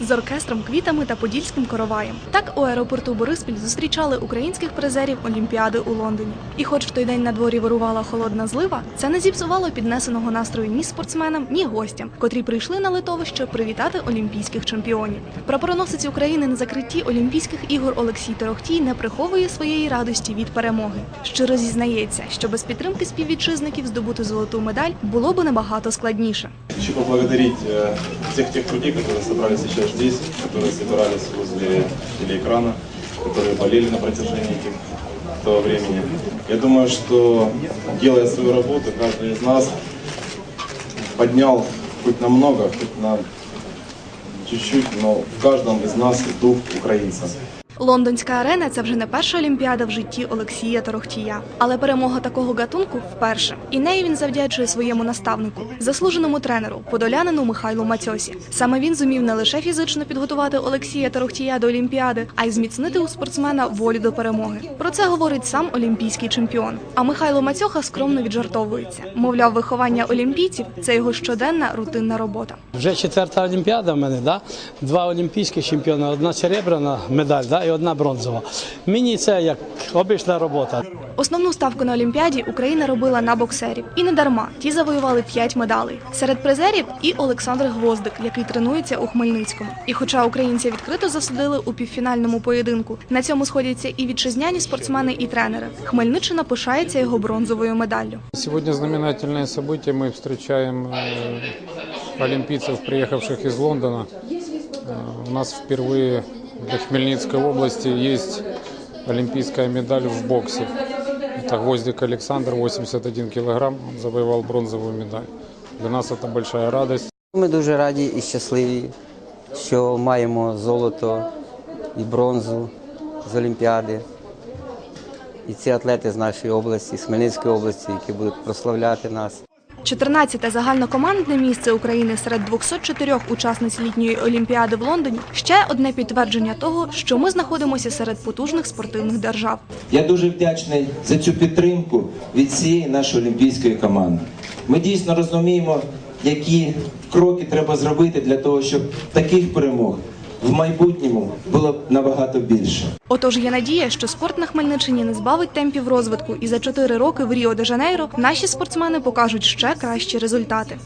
з оркестром, квітами та подільським короваєм. Так у аеропорту Бориспіль зустрічали українських призерів Олімпіади у Лондоні. І, хоч в той день на дворі вирувала холодна злива, це не зіпсувало піднесеного настрою ні спортсменам, ні гостям, котрі прийшли на литовище привітати олімпійських чемпіонів. Прапороносець України на закритті Олімпійських ігор Олексій Торохтій не приховує своєї радості від перемоги. Щиро зізнається, що без підтримки співвітчизників здобути золоту медаль було б набагато складніше. Хочу поблагодарить э, всех тех людей, которые собрались сейчас здесь, которые собирались возле телеэкрана, которые болели на протяжении этих, этого времени. Я думаю, что делая свою работу, каждый из нас поднял хоть намного, хоть на чуть-чуть, но в каждом из нас дух украинца. Лондонська арена це вже не перша олімпіада в житті Олексія Торохтія, але перемога такого гатунку вперше. І неї він завдячує своєму наставнику, заслуженому тренеру, подолянину Михайлу Мацьосі. Саме він зумів не лише фізично підготувати Олексія Торохтія до Олімпіади, а й зміцнити у спортсмена волю до перемоги. Про це говорить сам олімпійський чемпіон. А Михайло Мацьоха скромно віджартовується. Мовляв, виховання олімпійців це його щоденна рутинна робота. Вже четверта олімпіада в мене, да? два олімпійські чемпіони, одна серебряна медаль да? і одна бронзова. Мені це як обична робота. Основну ставку на Олімпіаді Україна робила на боксерів. І не дарма. Ті завоювали 5 медалей. Серед призерів і Олександр Гвоздик, який тренується у Хмельницькому. І хоча українця відкрито засудили у півфінальному поєдинку, на цьому сходяться і вітчизняні спортсмени, і тренери. Хмельниччина пишається його бронзовою медаллю. Сегодня знаменательное событие. Мы встречаем э, олимпийцев, приехавших из Лондона. Э, У нас впервые для Хмельницкой области есть олимпийская медаль в боксе. Это Гвоздик Александр, 81 килограмм, он завоевал бронзовую медаль. Для нас это большая радость. Ми дуже раді і щасливі, що маємо золото і бронзу з Олімпіади. І ці атлети з нашої області, з Хмельницької області, які будуть прославляти нас. 14-те загальнокомандне місце України серед 204 учасниць літньої олімпіади в Лондоні ще одне підтвердження того, що ми знаходимося серед потужних спортивних держав. Я дуже вдячний за цю підтримку від всієї нашої олімпійської команди. Ми дійсно розуміємо, які кроки треба зробити для того, щоб таких перемог в майбутньому було б набагато більше. Отож є надія, що спорт на Хмельниччині не збавить темпів розвитку, і за чотири роки в Ріо де Жанейро наші спортсмени покажуть ще кращі результати.